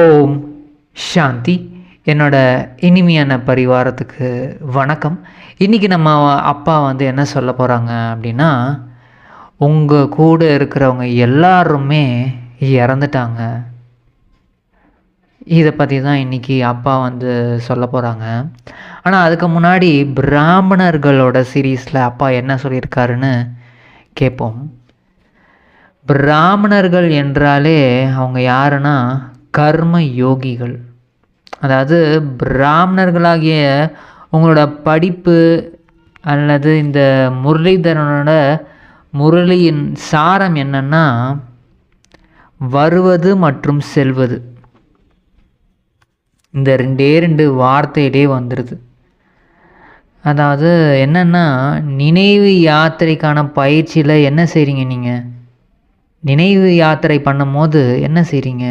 ஓம் சாந்தி. என்னோட இனிமையான பரிவாரத்துக்கு வணக்கம். இன்றைக்கி நம்ம அப்பா வந்து என்ன சொல்ல போகிறாங்க அப்படின்னா உங்கள் கூட இருக்கிறவங்க எல்லாருமே இறந்துட்டாங்க. இதை பற்றி தான் இன்றைக்கி அப்பா வந்து சொல்ல போகிறாங்க ஆனால் அதுக்கு முன்னாடி பிராமணர்களோட சீரீஸில் அப்பா என்ன சொல்லியிருக்காருன்னு கேட்போம் பிராமணர்கள் என்றாலே அவங்க யாருன்னா கர்ம யோகிகள். அதாவது பிராமணர்களாகிய உங்களோட படிப்பு அல்லது இந்த முரளிதரனோட முரளியின் சாரம் என்னன்னா வருவது மற்றும் செல்வது. இந்த ரெண்டே ரெண்டு வார்த்தையிலே வந்துடுது அதாவது என்னென்னா நினைவு யாத்திரைக்கான பயிற்சியில் என்ன செய்கிறீங்க நீங்கள் நினைவு யாத்திரை பண்ணும்போது என்ன செய்கிறீங்க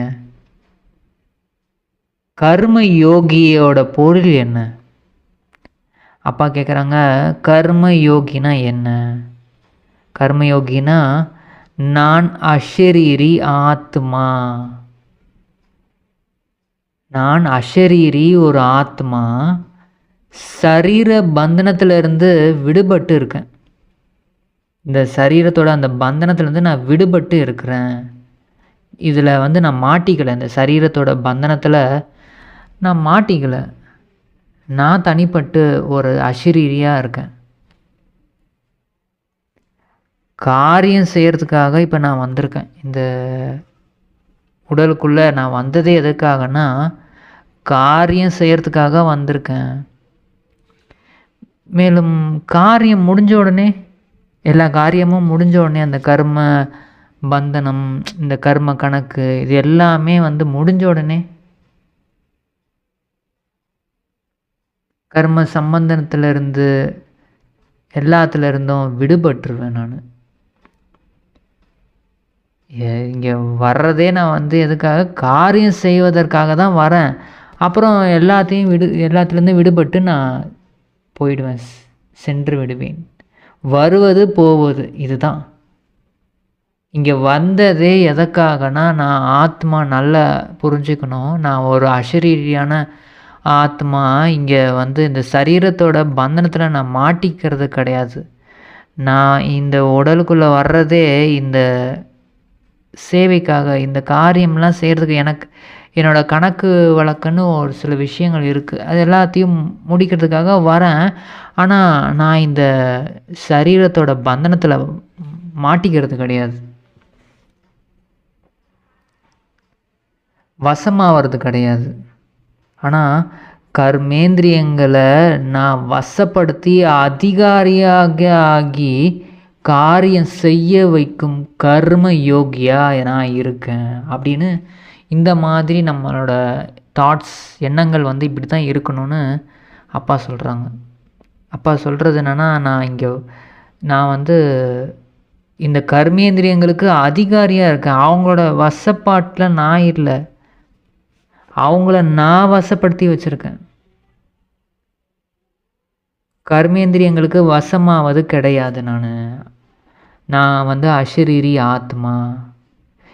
கர்ம யோகியோட பொருள் என்ன? அப்பா கேட்குறாங்க கர்ம யோகினா என்ன? கர்ம யோகினா நான் அஷரீரி ஆத்மா. நான் அஷரீரி ஒரு ஆத்மா சரீர பந்தனத்திலிருந்து விடுபட்டு இருக்கேன். இந்த சரீரத்தோட அந்த பந்தனத்துலேருந்து நான் விடுபட்டு இருக்கிறேன். இதில் வந்து நான் மாட்டிக்கலை இந்த சரீரத்தோட பந்தனத்தில் நான் மாட்டிக்கலை. நான் தனிப்பட்டு ஒரு அசிரீரியாக இருக்கேன். காரியம் செய்கிறதுக்காக இப்போ நான் வந்திருக்கேன். இந்த உடலுக்குள்ளே நான் வந்ததே எதுக்காகனா காரியம் செய்கிறதுக்காக வந்திருக்கேன். மேலும் காரியம் முடிஞ்ச உடனே எல்லா காரியமும் முடிஞ்ச உடனே அந்த கர்ம பந்தனம் இந்த கர்ம கணக்கு இது எல்லாமே வந்து முடிஞ்ச உடனே கர்ம சம்பந்தனத்திலிருந்து எல்லாத்துல இருந்தும் விடுபட்டுருவேன் நான். இங்கே வர்றதே நான் வந்து எதுக்காக? காரியம் செய்வதற்காக தான் வரேன். அப்புறம் எல்லாத்தையும் விடு எல்லாத்துலேருந்து விடுபட்டு நான் போயிடுவேன் சென்று விடுவேன். வருவது போவது இதுதான். இங்கே வந்ததே எதற்காகனா நான் ஆத்மா நல்லா புரிஞ்சுக்கணும். நான் ஒரு அசரீரியான ஆத்மா இங்கே வந்து இந்த சரீரத்தோட பந்தனத்தில் நான் மாட்டிக்கிறது கிடையாது. நான் இந்த உடலுக்குள்ளே வர்றதே இந்த சேவைக்காக இந்த காரியம்லாம் செய்கிறதுக்கு எனக்கு என்னோடய கணக்கு வழக்குன்னு ஒரு சில விஷயங்கள் இருக்குது அது எல்லாத்தையும் முடிக்கிறதுக்காக வரேன். ஆனால் நான் இந்த சரீரத்தோட பந்தனத்தில் மாட்டிக்கிறது கிடையாது. வசமாகிறது கிடையாது. ஆனால் கர்மேந்திரியங்களை நான் வசப்படுத்தி அதிகாரியாக ஆகி காரியம் செய்ய வைக்கும் கர்ம யோகியாக நான் இருக்கேன். அப்படின்னு இந்த மாதிரி நம்மளோட தாட்ஸ் எண்ணங்கள் வந்து இப்படி தான் இருக்கணும்னு அப்பா சொல்கிறாங்க அப்பா சொல்கிறது என்னென்னா நான் இங்கே நான் வந்து இந்த கர்மேந்திரியங்களுக்கு அதிகாரியாக இருக்கேன். அவங்களோட வசப்பாட்டில் நான் இல்லை. அவங்கள நான் வசப்படுத்தி வச்சுருக்கேன். கர்மேந்திரியங்களுக்கு வசமாவது கிடையாது நான். நான் வந்து அஷரீரி ஆத்மா.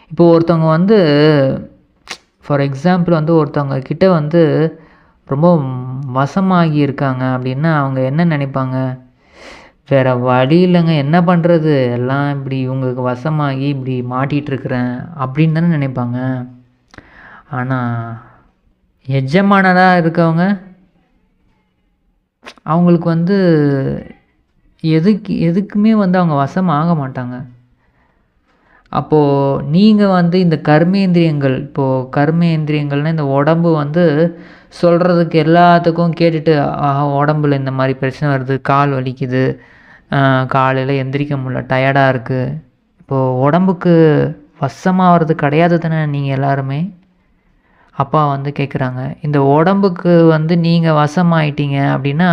இப்போ ஒருத்தவங்க வந்து ஃபார் எக்ஸாம்பிள் வந்து ஒருத்தவங்க கிட்ட வந்து ரொம்ப வசமாகி இருக்காங்க அப்படின்னா அவங்க என்ன நினைப்பாங்க? வேறு வழி இல்லைங்க என்ன பண்ணுறது எல்லாம் இப்படி இவங்களுக்கு வசமாகி இப்படி மாட்டிகிட்ருக்குறேன் அப்படின்னு தானே நினைப்பாங்க. ஆனால் எஜமானராக இருக்கவங்க அவங்களுக்கு வந்து எதுக்கு எதுக்குமே வந்து அவங்க வசம் ஆக மாட்டாங்க. அப்போது நீங்கள் வந்து இந்த கர்மேந்திரியங்கள் இப்போது கர்மேந்திரியங்கள்னால் இந்த உடம்பு வந்து சொல்கிறதுக்கு எல்லாத்துக்கும் கேட்டுட்டு ஆஹா உடம்புல இந்த மாதிரி பிரச்சனை வருது கால் வலிக்குது காலையில் எந்திரிக்க முடியல டயர்டாக இருக்குது இப்போது உடம்புக்கு வசமாகிறது கிடையாது தானே நீங்கள் எல்லாருமே? அப்பா வந்து கேட்குறாங்க இந்த உடம்புக்கு வந்து நீங்கள் வசமாயிட்டீங்க அப்படின்னா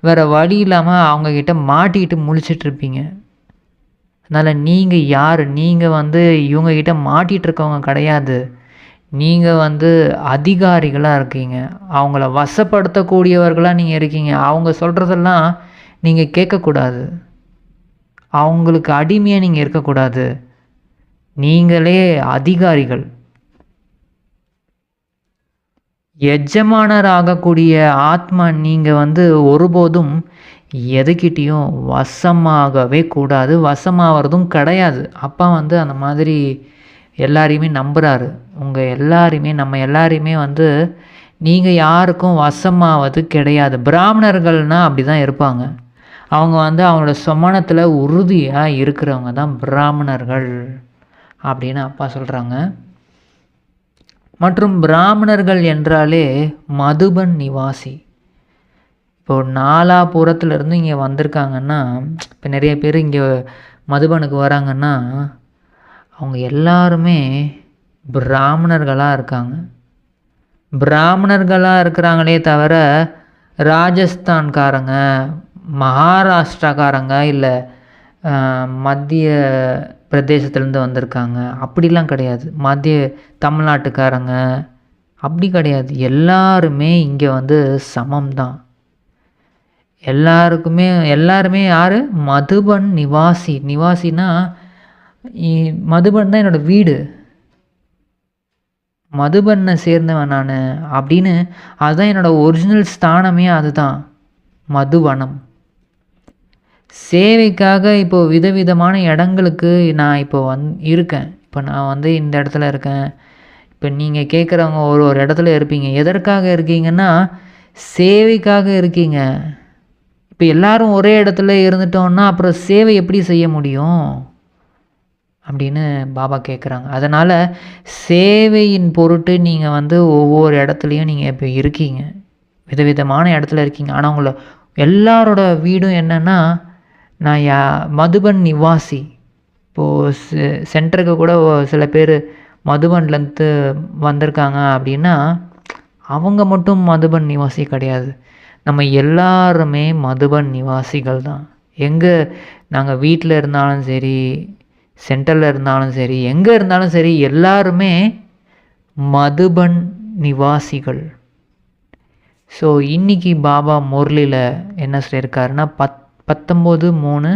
வேறு வழி இல்லாமல் அவங்கக்கிட்ட மாட்டிக்கிட்டு முழிச்சிட்ருப்பீங்க அதனால் நீங்கள் யார்? நீங்கள் வந்து இவங்கக்கிட்ட மாட்டிகிட்ருக்கவங்க கிடையாது. நீங்கள் வந்து அதிகாரிகளாக இருக்கீங்க. அவங்கள வசப்படுத்தக்கூடியவர்களாக நீங்கள் இருக்கீங்க. அவங்க சொல்கிறதெல்லாம் நீங்கள் கேட்கக்கூடாது. அவங்களுக்கு அடிமையாக நீங்கள் இருக்கக்கூடாது. நீங்களே அதிகாரிகள். எஜமானர் ஆகக்கூடிய ஆத்மா நீங்கள் வந்து ஒருபோதும் எதுக்கிட்டேயும் வசமாகவே கூடாது. வசமாகிறதும் கிடையாது. அப்பா வந்து அந்த மாதிரி எல்லாரையுமே நம்புகிறாரு உங்கள் எல்லாரையுமே நம்ம எல்லாரையுமே வந்து நீங்கள் யாருக்கும் வசமாவது கிடையாது. பிராமணர்கள்னால் அப்படி தான் இருப்பாங்க. அவங்க வந்து அவங்களோட சமணத்தில் உறுதியாக இருக்கிறவங்க தான் பிராமணர்கள் அப்படின்னு அப்பா சொல்கிறாங்க மற்றும் பிராமணர்கள் என்றாலே மதுபன் நிவாசி. இப்போ நாலாபுரத்துலேருந்து இங்கே வந்திருக்காங்கன்னா இப்போ நிறைய பேர் இங்கே மதுபனுக்கு வராங்கன்னா அவங்க எல்லாருமே பிராமணர்களாக இருக்காங்க. பிராமணர்களாக இருக்கிறாங்களே தவிர ராஜஸ்தான்காரங்க மகாராஷ்டிராக்காரங்க இல்லை மத்திய பிரதேசத்துலேருந்து வந்திருக்காங்க. அப்படிலாம் கிடையாது. மத்திய தமிழ்நாட்டுக்காரங்க அப்படி கிடையாது. எல்லாருமே இங்கே வந்து சமம் தான் எல்லாருக்குமே எல்லாருமே யார்? மதுபன் நிவாசி. நிவாசினா இ- மதுபன் தான் என்னோடய வீடு. மதுபனை சேர்ந்தவன் நான் அப்படின்னு அதுதான் என்னோடய ஒரிஜினல் ஸ்தானமே அதுதான். மதுவனம். சேவைக்காக இப்போது விதவிதமான இடங்களுக்கு நான் இப்போ வந் இருக்கேன். இப்போ நான் வந்து இந்த இடத்துல இருக்கேன். இப்போ நீங்கள் கேட்குறவங்க ஒரு ஒரு இடத்துல இருப்பீங்க. எதற்காக இருக்கீங்கன்னா சேவைக்காக இருக்கீங்க. இப்போ எல்லாரும் ஒரே இடத்துல இருந்துட்டோம்னா அப்புறம் சேவை எப்படி செய்ய முடியும்? அப்படின்னு பாபா கேட்குறாங்க. அதனால் சேவையின் பொருட்டு நீங்கள் வந்து ஒவ்வொரு இடத்துலையும் நீங்கள் இப்போ இருக்கீங்க. விதவிதமான இடத்துல இருக்கீங்க. ஆனால் உங்களை எல்லாரோட வீடும் என்னென்னா நான் யா மதுபன் நிவாசி. இப்போது செ சென்டருக்கு கூட சில பேர் மதுபன்லேருந்து வந்திருக்காங்க அப்படின்னா அவங்க மட்டும் மதுபன் நிவாசி கிடையாது. நம்ம எல்லாருமே மதுபன் நிவாசிகள் தான். எங்கே நாங்கள் வீட்டில் இருந்தாலும் சரி சென்டரில் இருந்தாலும் சரி எங்கே இருந்தாலும் சரி எல்லாருமே மதுபன் நிவாசிகள். ஸோ இன்றைக்கி பாபா முரளியில் என்ன சொல்லியிருக்காருன்னா பத் பத்தொம்போது மூணு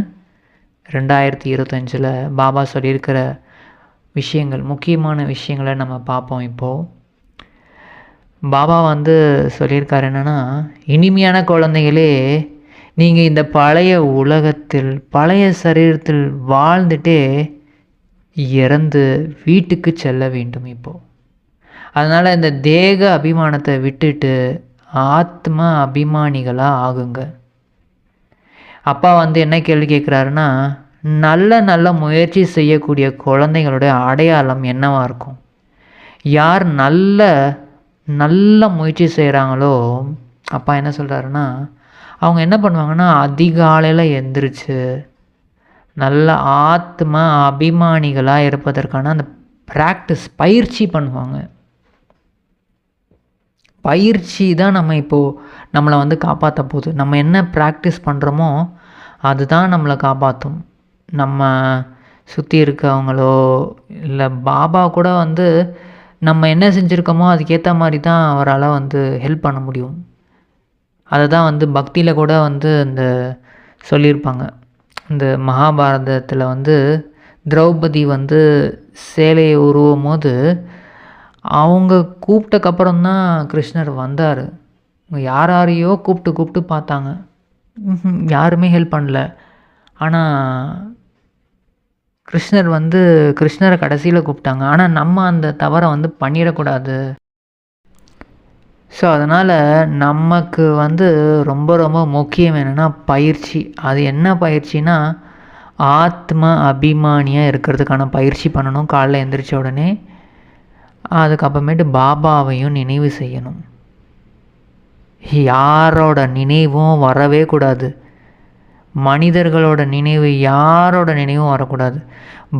ரெண்டாயிரத்தி இருபத்தஞ்சில் பாபா சொல்லியிருக்கிற விஷயங்கள் முக்கியமான விஷயங்களை நம்ம பார்ப்போம் இப்போது பாபா வந்து சொல்லியிருக்காரு என்னென்னா இனிமையான குழந்தைகளே நீங்கள் இந்த பழைய உலகத்தில் பழைய சரீரத்தில் வாழ்ந்துட்டே இறந்து வீட்டுக்கு செல்ல வேண்டும் இப்போது அதனால் இந்த தேக அபிமானத்தை விட்டுட்டு ஆத்ம அபிமானிகளாக ஆகுங்க. அப்பா வந்து என்ன கேள்வி கேட்குறாருன்னா நல்ல நல்ல முயற்சி செய்யக்கூடிய குழந்தைங்களுடைய அடையாளம் என்னவாக இருக்கும்? யார் நல்ல நல்ல முயற்சி செய்கிறாங்களோ அப்பா என்ன சொல்கிறாருன்னா அவங்க என்ன பண்ணுவாங்கன்னா அதிகாலையில் எந்திரிச்சு நல்ல ஆத்ம அபிமானிகளாக இருப்பதற்கான அந்த ப்ராக்டிஸ் பயிற்சி பண்ணுவாங்க. பயிற்சி தான் நம்ம இப்போது நம்மளை வந்து காப்பாற்ற போகுது. நம்ம என்ன ப்ராக்டிஸ் பண்ணுறோமோ அதுதான் நம்மளை காப்பாற்றும் நம்ம சுற்றி இருக்கவங்களோ இல்லை பாபா கூட வந்து நம்ம என்ன செஞ்சுருக்கோமோ அதுக்கேற்ற மாதிரி தான் அவரால் வந்து ஹெல்ப் பண்ண முடியும். அதை தான் வந்து பக்தியில் கூட வந்து இந்த சொல்லியிருப்பாங்க. இந்த மகாபாரதத்தில் வந்து திரௌபதி வந்து சேலையை உருவும் போது அவங்க கூப்பிட்டக்கப்புறம் தான் கிருஷ்ணர் வந்தார். யார் யாரையோ கூப்பிட்டு கூப்பிட்டு பார்த்தாங்க. யாருமே ஹெல்ப் பண்ணல. ஆனால் கிருஷ்ணர் வந்து கிருஷ்ணரை கடைசியில் கூப்பிட்டாங்க. ஆனால் நம்ம அந்த தவறை வந்து பண்ணிடக்கூடாது. ஸோ அதனால் நமக்கு வந்து ரொம்ப ரொம்ப முக்கியம் என்னென்னா பயிற்சி. அது என்ன பயிற்சினா ஆத்ம அபிமானியாக இருக்கிறதுக்கான பயிற்சி பண்ணணும். காலைல எந்திரிச்ச உடனே அதுக்கப்புறமேட்டு பாபாவையும் நினைவு செய்யணும். யாரோட நினைவும் வரவே கூடாது. மனிதர்களோட நினைவு யாரோட நினைவும் வரக்கூடாது.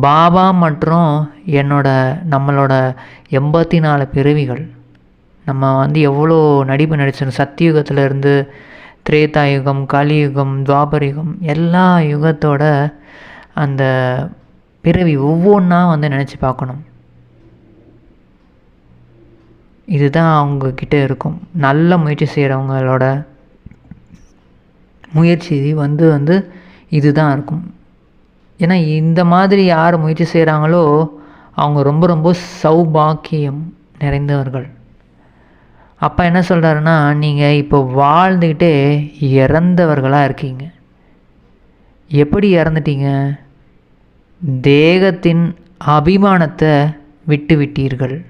பாபா மற்றும் என்னோட நம்மளோட எண்பத்தி நாலு பிறவிகள். நம்ம வந்து எவ்வளோ நடிப்பு நடிச்சிருக்கோம் சத்தியுகத்திலிருந்து திரேதா யுகம் கலியுகம் துவாபர் யுகம் எல்லா யுகத்தோட அந்த பிறவி ஒவ்வொன்றா வந்து நினச்சி பார்க்கணும். இதுதான் அவங்கக்கிட்ட இருக்கும். நல்ல முயற்சி செய்கிறவங்களோட முயற்சி வந்து வந்து இதுதான் இருக்கும். ஏன்னா இந்த மாதிரி யார் முயற்சி செய்கிறாங்களோ அவங்க ரொம்ப ரொம்ப சௌபாக்கியம் நிறைந்தவர்கள். அப்பா என்ன சொல்கிறாருன்னா நீங்கள் இப்போ வாழ்ந்துக்கிட்டே இறந்தவர்களாக இருக்கீங்க. எப்படி இறந்துட்டீங்க? தேகத்தின் அபிமானத்தை விட்டு விட்டீர்கள்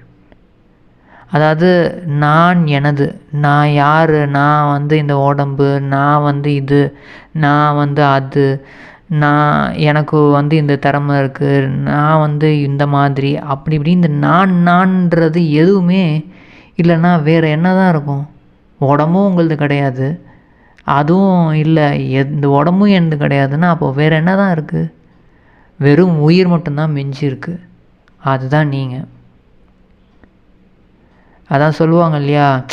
அதாவது நான் எனது நான் யார் நான் வந்து இந்த உடம்பு நான் வந்து இது நான் வந்து அது நான் எனக்கு வந்து இந்த திறமை இருக்குது நான் வந்து இந்த மாதிரி அப்படி இப்படி இந்த நான் நான்ன்றது எதுவுமே இல்லைன்னா வேறு என்ன தான் இருக்கும்? உடம்பும் உங்களது கிடையாது. அதுவும் இல்லை எந்த உடம்பும் எனது கிடையாதுன்னா அப்போது வேறு என்ன தான் இருக்குது வெறும் உயிர் மட்டும்தான் மிஞ்சி இருக்குது அதுதான் நீங்கள் அதான் சொல்லுவாங்க இல்லையா?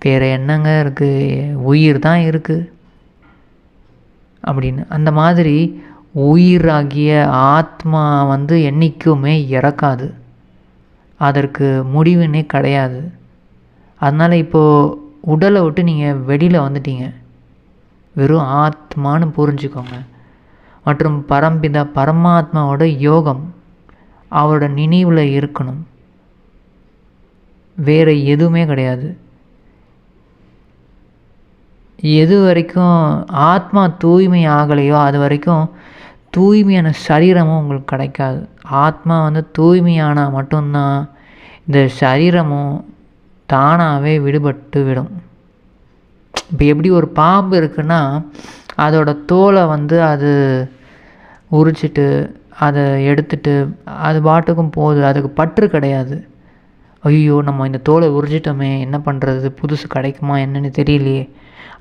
வேறு என்னங்க இருக்குது உயிர் தான் இருக்குது அப்படின்னு. அந்த மாதிரி உயிராகிய ஆத்மா வந்து என்றைக்குமே இறக்காது. அதற்கு முடிவுன்னே கிடையாது. அதனால் இப்போது உடலை விட்டு நீங்கள் வெளியில் வந்துட்டீங்க. வெறும் ஆத்மான்னு புரிஞ்சுக்கோங்க. மற்றும் பரம்பிதா பரமாத்மாவோட யோகம் அவரோட நினைவில் இருக்கணும். வேறு எதுவுமே கிடையாது. எது வரைக்கும் ஆத்மா தூய்மை ஆகலையோ அது வரைக்கும் தூய்மையான சரீரமும் உங்களுக்கு கிடைக்காது. ஆத்மா வந்து தூய்மையானால் மட்டும்தான் இந்த சரீரமும் தானாகவே விடுபட்டு விடும். இப்போ எப்படி ஒரு பாம்பு இருக்குன்னா அதோட தோலை வந்து அது உரிச்சிட்டு அதை எடுத்துட்டு அது பாட்டுக்கும் போகுது. அதுக்கு பற்று கிடையாது. ஐயோ நம்ம இந்த தோலை உரிச்சிட்டோமே என்ன பண்ணுறது புதுசு கிடைக்குமா என்னன்னு தெரியலையே.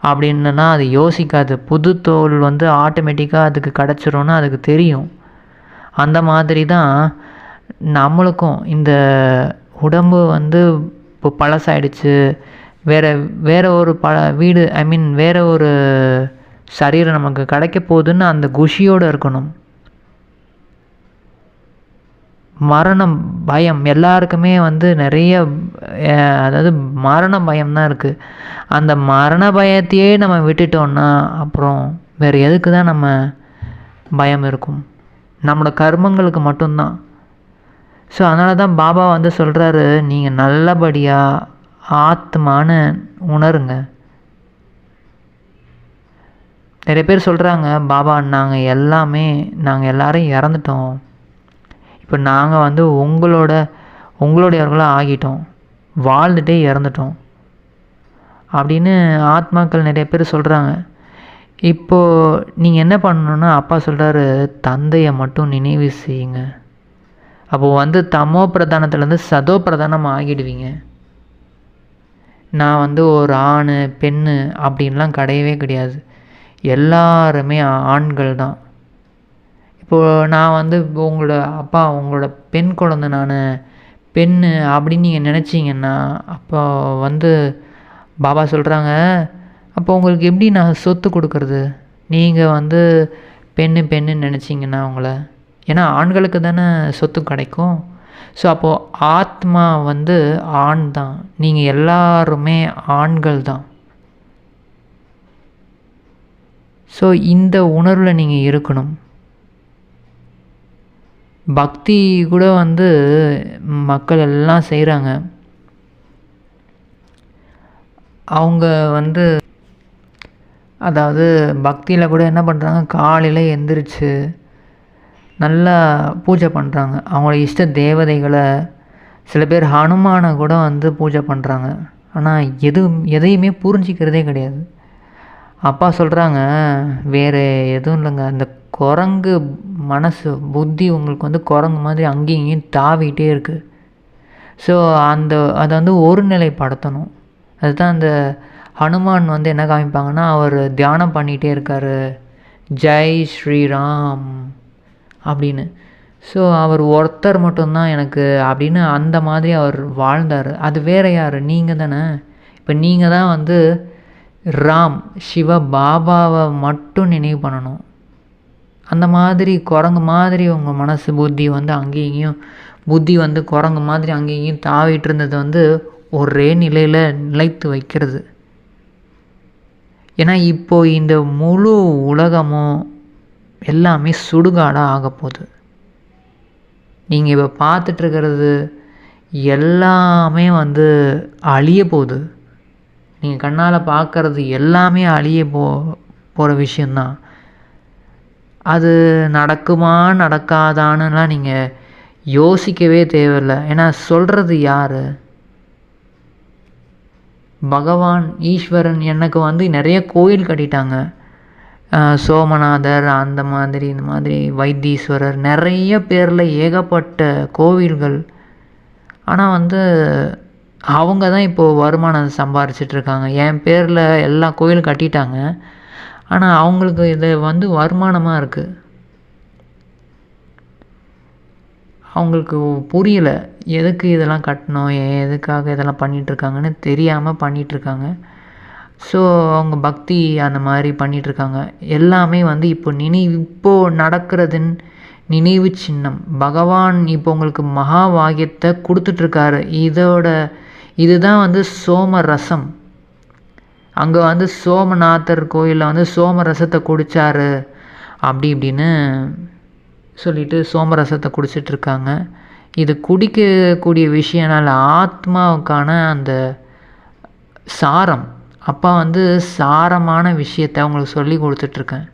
அப்படின்னா அது யோசிக்காது. புது தோல் வந்து ஆட்டோமேட்டிக்காக அதுக்கு கிடச்சிரும்னு அதுக்கு தெரியும். அந்த மாதிரி தான் நம்மளுக்கும் இந்த உடம்பு வந்து இப்போ பழசாயிடுச்சு. வேறு வேறு ஒரு பல வீடு ஐ மீன் வேறு ஒரு சரீரம் நமக்கு கிடைக்க போகுதுன்னு அந்த குஷியோடு இருக்கணும். மரணம் பயம். எல்லாருக்குமே வந்து நிறைய அதாவது மரண பயம் தான் இருக்குது அந்த மரண பயத்தையே நம்ம விட்டுட்டோன்னா அப்புறம் வேறு எதுக்கு தான் நம்ம பயம் இருக்கும்? நம்மளோட கர்மங்களுக்கு மட்டும்தான். ஸோ அதனால தான் பாபா வந்து சொல்கிறாரு நீங்கள் நல்லபடியாக ஆத்மான்னு உணருங்க. நிறைய பேர் சொல்கிறாங்க பாபா நாங்கள் எல்லாமே நாங்கள் எல்லோரும் இறந்துட்டோம். இப்போ நாங்கள் வந்து உங்களோட உங்களுடையவர்களாக ஆகிட்டோம். வாழ்ந்துட்டே இறந்துட்டோம். அப்படின்னு ஆத்மாக்கள் நிறைய பேர் சொல்கிறாங்க இப்போது நீங்கள் என்ன பண்ணணுன்னா அப்பா சொல்கிறாரு தந்தையை மட்டும் நினைவு செய்யுங்க. அப்போது வந்து தமோ பிரதானத்துலேருந்து சதோ பிரதானம் ஆகிடுவீங்க. நான் வந்து ஒரு ஆண் பெண் அப்படின்லாம் கிடையவே கிடையாது. எல்லாருமே ஆண்கள் தான் இப்போது நான் வந்து உங்களோட அப்பா உங்களோட பெண் குழந்த நான் பெண் அப்படின்னு நீங்கள் நினச்சிங்கன்னா அப்போ வந்து பாபா சொல்கிறாங்க அப்போ உங்களுக்கு எப்படி நான் சொத்து கொடுக்கறது? நீங்கள் வந்து பெண்ணு பெண்ணுன்னு நினச்சிங்கன்னா அவங்கள ஏன்னா ஆண்களுக்கு தானே சொத்து கிடைக்கும். ஸோ அப்போது ஆத்மா வந்து ஆண் தான். நீங்கள் எல்லாருமே ஆண்கள் தான். ஸோ இந்த உணர்வில் நீங்கள் இருக்கணும். பக்தி கூட வந்து மக்கள் எல்லாம் செய்கிறாங்க அவங்க வந்து அதாவது பக்தியில் கூட என்ன பண்ணுறாங்க காலையில் எந்திரிச்சு நல்லா பூஜை பண்ணுறாங்க அவங்களோட இஷ்ட தேவதைகளை சில பேர் ஹனுமானை கூட வந்து பூஜை பண்ணுறாங்க ஆனால் எதுவும் எதையுமே புரிஞ்சிக்கிறதே கிடையாது. அப்பா சொல்கிறாங்க வேறு எதுவும் இல்லைங்க. அந்த குரங்கு மனசு புத்தி உங்களுக்கு வந்து குரங்கு மாதிரி அங்கேயும் இங்கேயும் தாவிட்டே இருக்குது ஸோ அந்த அதை வந்து ஒரு நிலைப்படுத்தணும். அதுதான் அந்த ஹனுமான் வந்து என்ன காமிப்பாங்கன்னா அவர் தியானம் பண்ணிகிட்டே இருக்கார். ஜெய் ஸ்ரீராம் அப்படின்னு. ஸோ அவர் ஒருத்தர் மட்டும்தான் எனக்கு அப்படின்னு அந்த மாதிரி அவர் வாழ்ந்தார். அது வேறு யார்? நீங்கள் தானே. இப்போ நீங்கள் தான் வந்து ராம் சிவ பாபாவை மட்டும் நினைவு பண்ணணும். அந்த மாதிரி குரங்கு மாதிரி உங்கள் மனசு புத்தி வந்து அங்கேயும் இங்கேயும் புத்தி வந்து குரங்கு மாதிரி அங்கேயும் இங்கேயும் தாவிட்டு இருந்தது வந்து ஒரே நிலையில் நிலைத்து வைக்கிறது. ஏன்னா இப்போது இந்த முழு உலகமும் எல்லாமே சுடுகாடாக ஆக போகுது. நீங்கள் இப்போ பார்த்துட்ருக்கிறது எல்லாமே வந்து அழிய போகுது. நீங்கள் கண்ணால் பார்க்கறது எல்லாமே அழிய போ போகிற விஷயந்தான் அது நடக்குமா நடக்காதான்னுலாம் நீங்கள் யோசிக்கவே தேவையில்ல. ஏன்னா சொல்கிறது யார்? பகவான் ஈஸ்வரன் எனக்கு வந்து நிறைய கோயில் கட்டிட்டாங்க. சோமநாதர் அந்த மாதிரி இந்த மாதிரி வைத்தீஸ்வரர் நிறைய பேரில் ஏகப்பட்ட கோவில்கள். ஆனால் வந்து அவங்க தான் இப்போது வருமானம் சம்பாரிச்சிட்ருக்காங்க என் பேரில் எல்லா கோயிலும் கட்டிட்டாங்க. ஆனால் அவங்களுக்கு இது வந்து வருமானமாக இருக்குது அவங்களுக்கு புரியல எதுக்கு இதெல்லாம் கட்டணும் எதுக்காக இதெல்லாம் பண்ணிகிட்ருக்காங்கன்னு தெரியாமல் பண்ணிகிட்ருக்காங்க ஸோ அவங்க பக்தி அந்த மாதிரி பண்ணிகிட்ருக்காங்க எல்லாமே வந்து இப்போ நினைவு இப்போது நடக்கிறதுன்னு நினைவு சின்னம். பகவான் இப்போ உங்களுக்கு மகா வாக்கியத்தை கொடுத்துட்ருக்காரு. இதோட இதுதான் வந்து சோம ரசம் அங்கே வந்து சோமநாதர் கோயிலில் வந்து சோமரசத்தை குடித்தார் குடித்தாரு அப்படி இப்படின்னு சொல்லிட்டு சோமரசத்தை குடிச்சிட்டு இருக்காங்க. இது குடிக்கக்கூடிய விஷயனால் ஆத்மாவுக்கான அந்த சாரம் அப்பா வந்து சாரமான விஷயத்தை அவங்களுக்கு சொல்லி கொடுத்துட்ருக்கேன்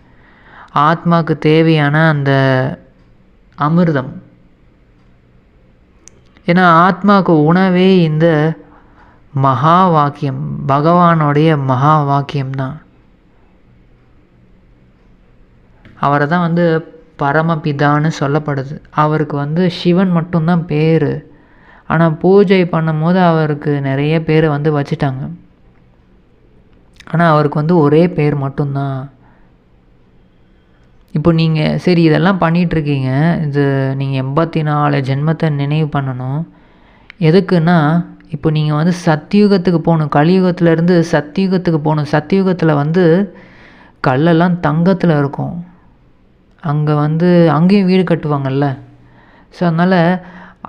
ஆத்மாவுக்கு தேவையான அந்த அமிர்தம். ஏன்னா ஆத்மாவுக்கு உணவே இந்த மகா வாக்கியம் பகவானுடைய மகா வாக்கியம்தான் அவரை தான் வந்து பரமபிதான்னு சொல்லப்படுது. அவருக்கு வந்து சிவன் மட்டும்தான் பேர். ஆனால் பூஜை பண்ணும்போது அவருக்கு நிறைய பேர் வந்து வச்சுட்டாங்க. ஆனால் அவருக்கு வந்து ஒரே பேர் மட்டும்தான். இப்போ நீங்கள் சரி இதெல்லாம் பண்ணிகிட்ருக்கீங்க இது நீங்கள் எண்பத்தி நாலு ஜென்மத்தை நினைவு பண்ணணும். எதுக்குன்னா இப்போ நீங்கள் வந்து சத்தியுகத்துக்கு போகணும். கலியுகத்துலேருந்து சத்தியுகத்துக்கு போகணும். சத்தியுகத்தில் வந்து கல்லெல்லாம் தங்கத்தில் இருக்கும். அங்கே வந்து அங்கேயும் வீடு கட்டுவாங்கல்ல. ஸோ அதனால்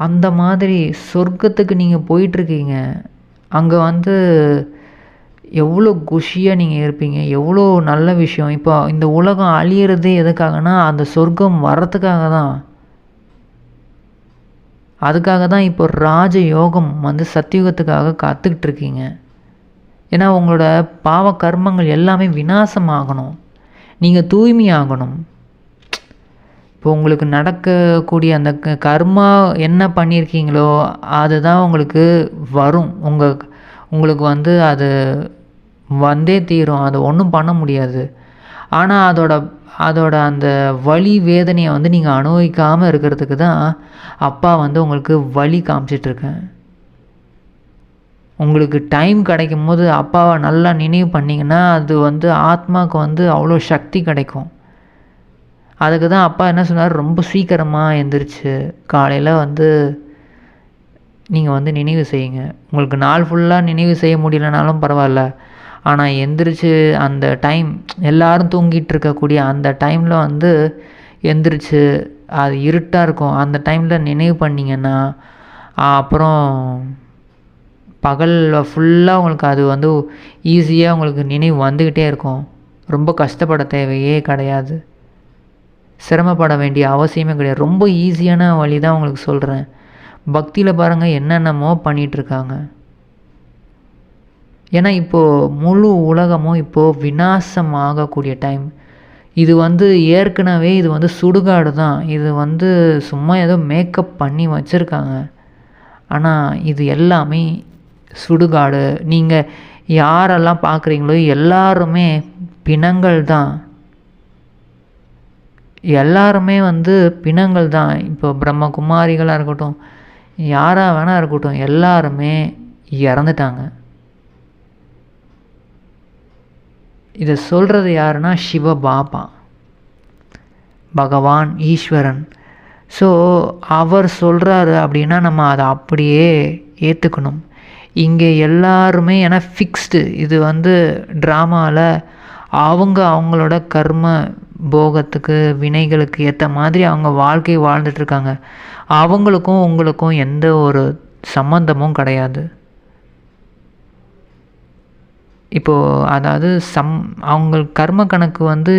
அந்த மாதிரி சொர்க்கத்துக்கு நீங்கள் போயிட்டுருக்கீங்க. அங்கே வந்து எவ்வளோ குஷியாக நீங்கள் இருப்பீங்க. எவ்வளோ நல்ல விஷயம். இப்போ இந்த உலகம் அழியிறதே எதுக்காகனா அந்த சொர்க்கம் வர்றதுக்காக தான் அதுக்காக தான் இப்போ ராஜ யோகம் வந்து சத்தியுகத்துக்காக காத்துக்கிட்டு இருக்கீங்க ஏன்னா உங்களோட பாவ கர்மங்கள் எல்லாமே விநாசமாகணும். நீங்கள் தூய்மையாகணும். இப்போ உங்களுக்கு நடக்கக்கூடிய அந்த க- கர்மா என்ன பண்ணியிருக்கீங்களோ அதுதான் உங்களுக்கு வரும். உங்கள் உங்களுக்கு வந்து அது வந்தே தீரும். அது ஒன்றும் பண்ண முடியாது. ஆனால் அதோட அதோட அந்த வலி வேதனையை வந்து நீங்கள் அனுபவிக்காமல் இருக்கிறதுக்கு தான் அப்பா வந்து உங்களுக்கு வழி காமிச்சிட்ருக்கேன் உங்களுக்கு டைம் கிடைக்கும் போது அப்பாவை நல்லா நினைவு பண்ணிங்கன்னா அது வந்து ஆத்மாவுக்கு வந்து அவ்வளோ சக்தி கிடைக்கும். அதுக்கு தான் அப்பா என்ன சொன்னார்? ரொம்ப சீக்கிரமாக எந்திரிச்சு காலையில் வந்து நீங்கள் வந்து நினைவு செய்யுங்க. உங்களுக்கு நாள் ஃபுல்லாக நினைவு செய்ய முடியலனாலும் பரவாயில்ல. ஆனால் எந்திரிச்சு அந்த டைம் எல்லாரும் தூங்கிட்டு இருக்கக்கூடிய அந்த டைமில் வந்து எந்திரிச்சு அது இருட்டாக இருக்கும். அந்த டைமில் நினைவு பண்ணிங்கன்னா அப்புறம் பகலில் ஃபுல்லாக உங்களுக்கு அது வந்து ஈஸியாக உங்களுக்கு நினைவு வந்துக்கிட்டே இருக்கும். ரொம்ப கஷ்டப்பட தேவையே கிடையாது. சிரமப்பட வேண்டிய அவசியமே கிடையாது. ரொம்ப ஈஸியான வழி தான் உங்களுக்கு சொல்கிறேன் பக்தியில் பாருங்கள் என்னென்னமோ பண்ணிகிட்ருக்காங்க ஏன்னா இப்போது முழு உலகமும் இப்போது விநாசம் ஆகக்கூடிய டைம் இது வந்து ஏற்கனவே இது வந்து சுடுகாடு தான். இது வந்து சும்மா ஏதோ மேக்கப் பண்ணி வச்சுருக்காங்க. ஆனால் இது எல்லாமே சுடுகாடு. நீங்கள் யாரெல்லாம் பார்க்குறீங்களோ எல்லாருமே பிணங்கள் தான். எல்லாருமே வந்து பிணங்கள் தான். இப்போ பிரம்மகுமாரிகளாக இருக்கட்டும் யாராக வேணா இருக்கட்டும் எல்லாருமே இறந்துட்டாங்க. இதை சொல்கிறது யாருன்னா சிவ பாபா. பகவான் ஈஸ்வரன். ஸோ அவர் சொல்கிறாரு அப்படின்னா நம்ம அதை அப்படியே ஏற்றுக்கணும் இங்கே எல்லாருமே ஏன்னா ஃபிக்ஸ்டு இது வந்து ட்ராமாவில் அவங்க அவங்களோட கர்ம போகத்துக்கு வினைகளுக்கு ஏற்ற மாதிரி அவங்க வாழ்க்கை வாழ்ந்துட்டுருக்காங்க அவங்களுக்கும் உங்களுக்கும் எந்த ஒரு சம்மந்தமும் கிடையாது. இப்போது அதாவது சம் அவங்க கர்ம கணக்கு வந்து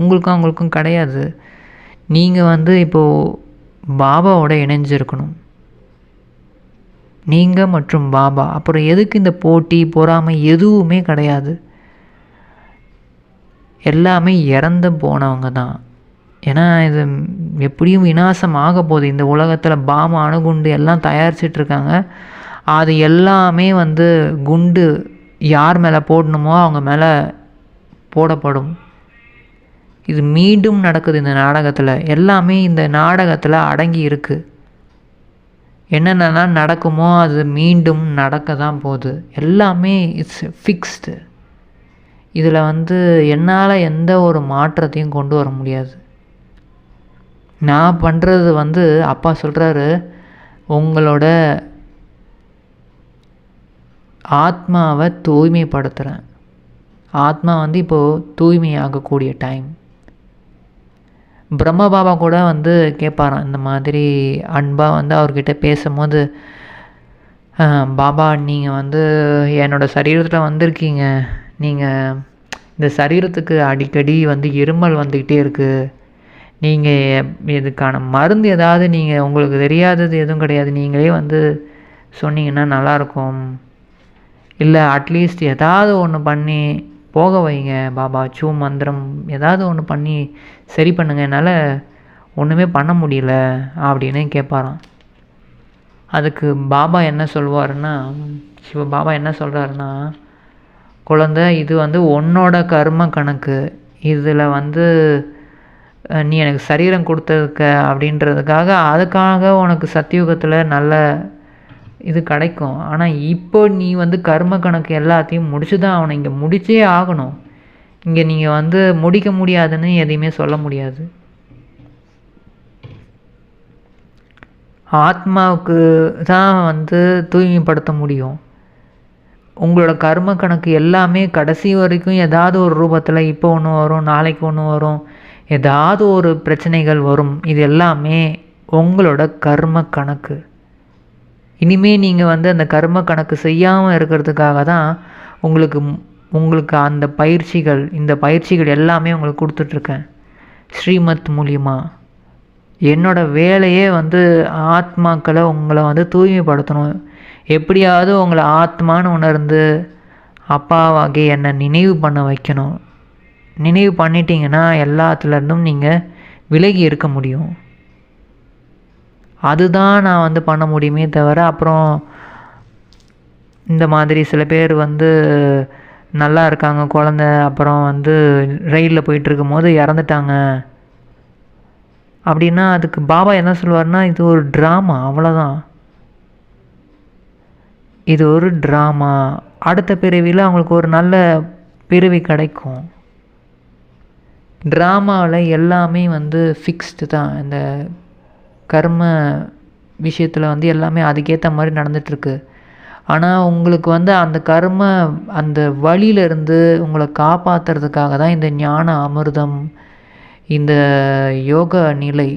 உங்களுக்கும் அவங்களுக்கும் கிடையாது. நீங்கள் வந்து இப்போது பாபாவோட இணைஞ்சிருக்கணும். நீங்கள் மற்றும் பாபா. அப்புறம் எதுக்கு இந்த போட்டி பொறாமை எதுவுமே கிடையாது. எல்லாமே இறந்து போனவங்க தான். ஏன்னா இது எப்படியும் விநாசம் ஆக போகுது. இந்த உலகத்தில் பாம அணுகுண்டு எல்லாம் தயாரிச்சிட்ருக்காங்க அது எல்லாமே வந்து குண்டு யார் மேலே போடணுமோ அவங்க மேலே போடப்படும். இது மீண்டும் நடக்குது இந்த நாடகத்தில். எல்லாமே இந்த நாடகத்தில் அடங்கி இருக்குது என்னென்னலாம் நடக்குமோ அது மீண்டும் நடக்க தான் போகுது. எல்லாமே இட்ஸ் ஃபிக்ஸ்டு இதில் வந்து என்னால் எந்த ஒரு மாற்றத்தையும் கொண்டு வர முடியாது. நான் பண்ணுறது வந்து அப்பா சொல்கிறாரு உங்களோட ஆத்மாவை தூய்மைப்படுத்துகிறேன் ஆத்மா வந்து இப்போது தூய்மையாகக்கூடிய டைம் பிரம்ம பாபா கூட வந்து கேட்பாராம் இந்த மாதிரி அன்பாக வந்து அவர்கிட்ட பேசும்போது பாபா நீங்கள் வந்து என்னோடய சரீரத்தில் வந்திருக்கீங்க. நீங்கள் இந்த சரீரத்துக்கு அடிக்கடி வந்து இருமல் வந்துக்கிட்டே இருக்குது நீங்கள் இதுக்கான மருந்து ஏதாவது நீங்கள் உங்களுக்கு தெரியாதது எதுவும் கிடையாது. நீங்களே வந்து சொன்னீங்கன்னா நல்லாயிருக்கும் இல்லை அட்லீஸ்ட் ஏதாவது ஒன்று பண்ணி போக வைங்க பாபா சூ மந்திரம் ஏதாவது ஒன்று பண்ணி சரி பண்ணுங்க என்னால் ஒன்றுமே பண்ண முடியல அப்படின்னு கேட்பாராம். அதுக்கு பாபா என்ன சொல்வாருன்னா சிவ பாபா என்ன சொல்கிறாருன்னா குழந்தை இது வந்து உன்னோட கர்ம கணக்கு. இதில் வந்து நீ எனக்கு சரீரம் கொடுத்துருக்க அப்படின்றதுக்காக அதுக்காக உனக்கு சத்தியுகத்தில் நல்ல இது கிடைக்கும். ஆனால் இப்போ நீ வந்து கர்ம கணக்கு எல்லாத்தையும் முடிச்சு தான் அவனை இங்கே முடிச்சே ஆகணும். இங்கே நீங்கள் வந்து முடிக்க முடியாதுன்னு எதையுமே சொல்ல முடியாது. ஆத்மாவுக்கு தான் வந்து தூய்மைப்படுத்த முடியும். உங்களோட கர்ம கணக்கு எல்லாமே கடைசி வரைக்கும் ஏதாவது ஒரு ரூபத்தில் இப்போ ஒன்று வரும் நாளைக்கு ஒன்று வரும். ஏதாவது ஒரு பிரச்சனைகள் வரும். இது எல்லாமே உங்களோட கர்ம கணக்கு. இனிமே நீங்கள் வந்து அந்த கர்ம கணக்கு செய்யாமல் இருக்கிறதுக்காக தான் உங்களுக்கு உங்களுக்கு அந்த பயிற்சிகள் இந்த பயிற்சிகள் எல்லாமே உங்களுக்கு கொடுத்துட்ருக்கேன். ஸ்ரீமத் மூலியமாக என்னோடய வேலையே வந்து ஆத்மாக்களை உங்களை வந்து தூய்மைப்படுத்தணும். எப்படியாவது உங்களை ஆத்மான்னு உணர்ந்து அப்பாவாகி என்னை நினைவு பண்ண வைக்கணும். நினைவு பண்ணிட்டீங்கன்னா எல்லாத்துலேருந்தும் நீங்கள் விலகி இருக்க முடியும். அதுதான் நான் வந்து பண்ண முடியுமே தவிர அப்புறம் இந்த மாதிரி சில பேர் வந்து நல்லா இருக்காங்க குழந்த அப்புறம் வந்து ரயிலில் போயிட்டுருக்கும் போது இறந்துட்டாங்க. அப்படின்னா அதுக்கு பாபா என்ன சொல்லுவார்னா இது ஒரு ட்ராமா அவ்வளோதான் இது ஒரு ட்ராமா அடுத்த பிறவியில் அவங்களுக்கு ஒரு நல்ல பிறவி கிடைக்கும். ட்ராமாவில் எல்லாமே வந்து ஃபிக்ஸ்டு தான். இந்த கர்ம விஷயத்தில் வந்து எல்லாமே அதுக்கேற்ற மாதிரி நடந்துகிட்ருக்கு ஆனால் உங்களுக்கு வந்து அந்த கர்ம அந்த வழியிலிருந்து உங்களை காப்பாற்றுறதுக்காக தான் இந்த ஞான அமிர்தம் இந்த யோக நிலை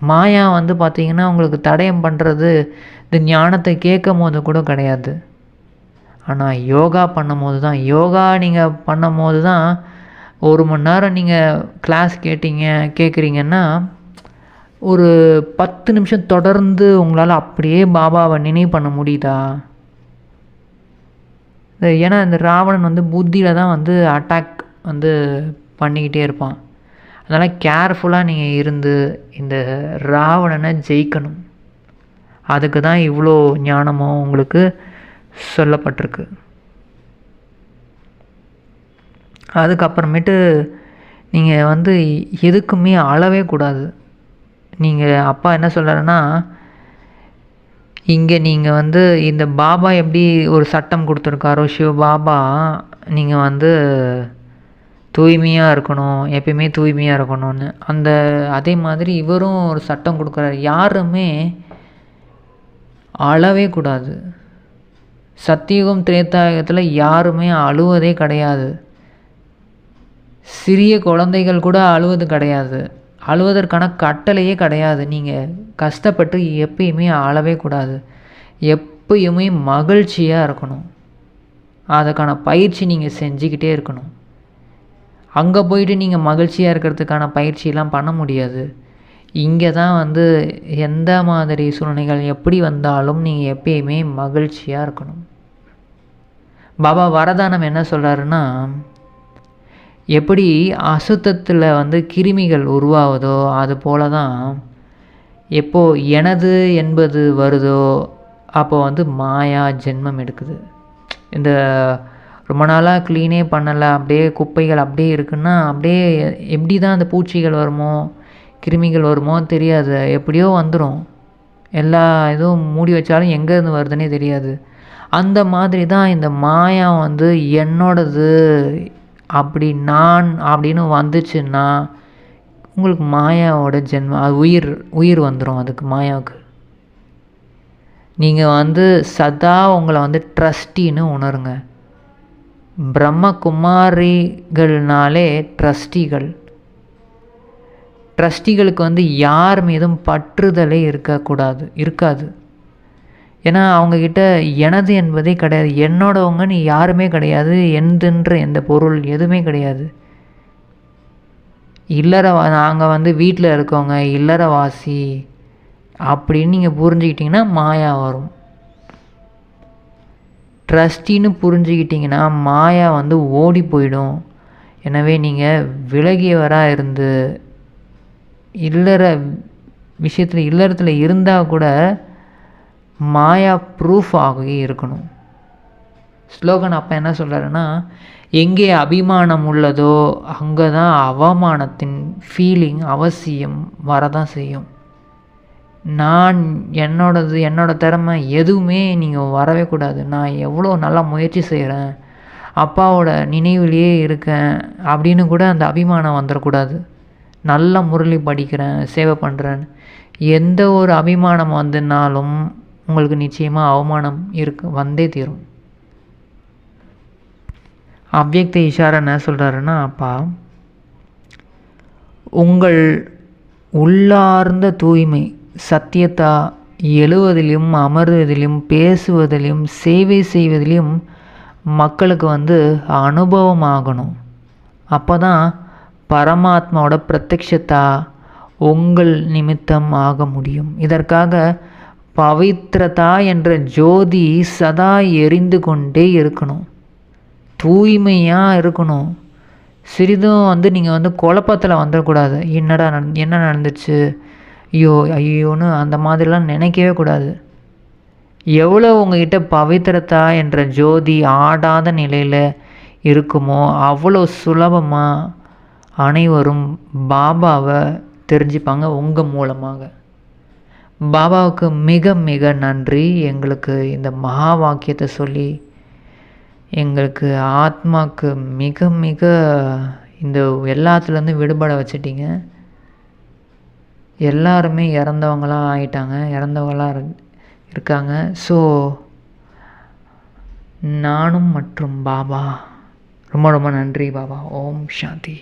மாயா வந்து பார்த்திங்கன்னா உங்களுக்கு தடயம் பண்ணுறது இந்த ஞானத்தை கேட்கும் போது கூட கிடையாது. ஆனால் யோகா பண்ணும்போது தான் யோகா நீங்கள் பண்ணும் போது தான் ஒரு மணி நேரம் நீங்கள் கிளாஸ் கேட்டீங்க கேட்குறீங்கன்னா ஒரு பத்து நிமிஷம் தொடர்ந்து உங்களால் அப்படியே பாபாவை நினைவு பண்ண முடியுதா? ஏன்னா இந்த ராவணன் வந்து புத்தியில் தான் வந்து அட்டாக் வந்து பண்ணிக்கிட்டே இருப்பான். அதனால் கேர்ஃபுல்லாக நீங்கள் இருந்து இந்த ராவணனை ஜெயிக்கணும். அதுக்கு தான் இவ்வளோ ஞானமும் உங்களுக்கு சொல்லப்பட்டிருக்கு. அதுக்கப்புறமேட்டு நீங்கள் வந்து எதுக்குமே அளவே கூடாது. நீங்கள் அப்பா என்ன சொல்கிறாருன்னா இங்கே நீங்கள் வந்து இந்த பாபா எப்படி ஒரு சட்டம் கொடுத்துருக்காரோ சிவ பாபா நீங்கள் வந்து தூய்மையாக இருக்கணும் எப்பயுமே தூய்மையாக இருக்கணும்னு. அந்த அதே மாதிரி இவரும் ஒரு சட்டம் கொடுக்குறாரு. யாருமே அழவே கூடாது. சத்தியுகம் திரேத்தாயுகத்தில் யாருமே அழுவதே கிடையாது. சிறிய குழந்தைகள் கூட அழுவது கிடையாது. அழுவதற்கான கட்டளையே கிடையாது. நீங்கள் கஷ்டப்பட்டு எப்பயுமே அழவே கூடாது. எப்பயுமே மகிழ்ச்சியாக இருக்கணும். அதுக்கான பயிற்சி நீங்கள் செஞ்சுக்கிட்டே இருக்கணும். அங்கே போயிட்டு நீங்கள் மகிழ்ச்சியாக இருக்கிறதுக்கான பயிற்சியெல்லாம் பண்ண முடியாது. இங்கே தான் வந்து எந்த மாதிரி சூழ்நிலைகள் எப்படி வந்தாலும் நீங்கள் எப்பயுமே மகிழ்ச்சியாக இருக்கணும். பாபா வரதானம் என்ன சொல்கிறாருன்னா எப்படி அசுத்தத்தில் வந்து கிருமிகள் உருவாகுதோ அது போல தான் எப்போ எனது என்பது வருதோ அப்போ வந்து மாயா ஜென்மம் எடுக்குது. இந்த ரொம்ப நாளாக க்ளீனே பண்ணலை அப்படியே குப்பைகள் அப்படியே இருக்குன்னா அப்படியே எப்படி தான் அந்த பூச்சிகள் வருமோ கிருமிகள் வருமோ தெரியாது. எப்படியோ வந்துடும் எல்லா இதுவும் மூடி வச்சாலும் எங்கேருந்து வருதுன்னே தெரியாது. அந்த மாதிரி தான் இந்த மாயா வந்து என்னோடது அப்படி நான் அப்படின்னு வந்துச்சுன்னா உங்களுக்கு மாயாவோட ஜென்ம அது உயிர் உயிர் வந்துடும் அதுக்கு மாயாவுக்கு. நீங்கள் வந்து சதா உங்களை வந்து ட்ரஸ்டின்னு உணருங்க. பிரம்மகுமாரிகள்னாலே ட்ரஸ்டிகள். ட்ரஸ்டிகளுக்கு வந்து யார் மீதும் பற்றுதலே இருக்கக்கூடாது இருக்காது. ஏன்னா அவங்கக்கிட்ட எனது என்பதே கிடையாது. என்னோடவங்கன்னு யாருமே கிடையாது. எந்தென்ற எந்த பொருள் எதுவுமே கிடையாது. இல்லற நாங்கள் வந்து வீட்டில் இருக்கவங்க இல்லறவாசி அப்படின்னு நீங்கள் புரிஞ்சுக்கிட்டிங்கன்னா மாயா வரும். ட்ரஸ்டின்னு புரிஞ்சுக்கிட்டிங்கன்னா மாயா வந்து ஓடி போயிடும். எனவே நீங்கள் விலகியவராக இருந்து இல்லற விஷயத்தில் இல்லறத்தில் இருந்தால் கூட மாயா ப்ரூஃப் ஆகி இருக்கணும். ஸ்லோகன் அப்போ என்ன சொல்கிறாருன்னா எங்கே அபிமானம் உள்ளதோ அங்கே தான் அவமானத்தின் ஃபீலிங் அவசியம் வரதான் செய்யும். நான் என்னோடது என்னோடய திறமை எதுவுமே நீங்கள் வரவே கூடாது. நான் எவ்வளோ நல்லா முயற்சி செய்கிறேன் அப்பாவோட நினைவிலேயே இருக்கேன் அப்படின்னு கூட அந்த அபிமானம் வந்துடக்கூடாது நல்ல முரளி படிக்கிறேன் சேவை பண்ணுறேன் எந்த ஒரு அபிமானம் வந்துனாலும் உங்களுக்கு நிச்சயமாக அவமானம் இருக்கு வந்தே தீரும். அவ்யக்த இஷாரா என்ன சொல்கிறாருன்னா அப்பா உங்கள் உள்ளார்ந்த தூய்மை சத்தியத்தா எழுவதிலும் அமர்வதிலும் பேசுவதிலும் சேவை செய்வதிலும் மக்களுக்கு வந்து அனுபவமாகணும். அப்போ தான் பரமாத்மாவோட பிரத்யக்ஷத்தா உங்கள் நிமித்தம் ஆக முடியும். இதற்காக பவித்ரதா என்ற ஜோதி சதா எரிந்து கொண்டே இருக்கணும். தூய்மையாக இருக்கணும். சிறிதும் வந்து நீங்கள் வந்து குழப்பத்தில் வந்துடக்கூடாது என்னடா நட என்ன நடந்துச்சு? ஐயோ ஐயோன்னு அந்த மாதிரிலாம் நினைக்கவே கூடாது. எவ்வளோ உங்ககிட்ட பவித்திரத்தா என்ற ஜோதி ஆடாத நிலையில் இருக்குமோ அவ்வளோ சுலபமாக அனைவரும் பாபாவை தெரிஞ்சுப்பாங்க உங்கள் மூலமாக. பாபாவுக்கு மிக மிக நன்றி. எங்களுக்கு இந்த மகா வாக்கியத்தை சொல்லி எங்களுக்கு ஆத்மாவுக்கு மிக மிக இந்த எல்லாத்துலேருந்து விடுபட வச்சிட்டிங்க. எல்லாருமே இறந்தவங்களாம் ஆயிட்டாங்க இறந்தவங்களாம் இருக்காங்க. ஸோ நானும் மற்றும் பாபா. ரொம்ப ரொம்ப நன்றி பாபா. ஓம் சாந்தி.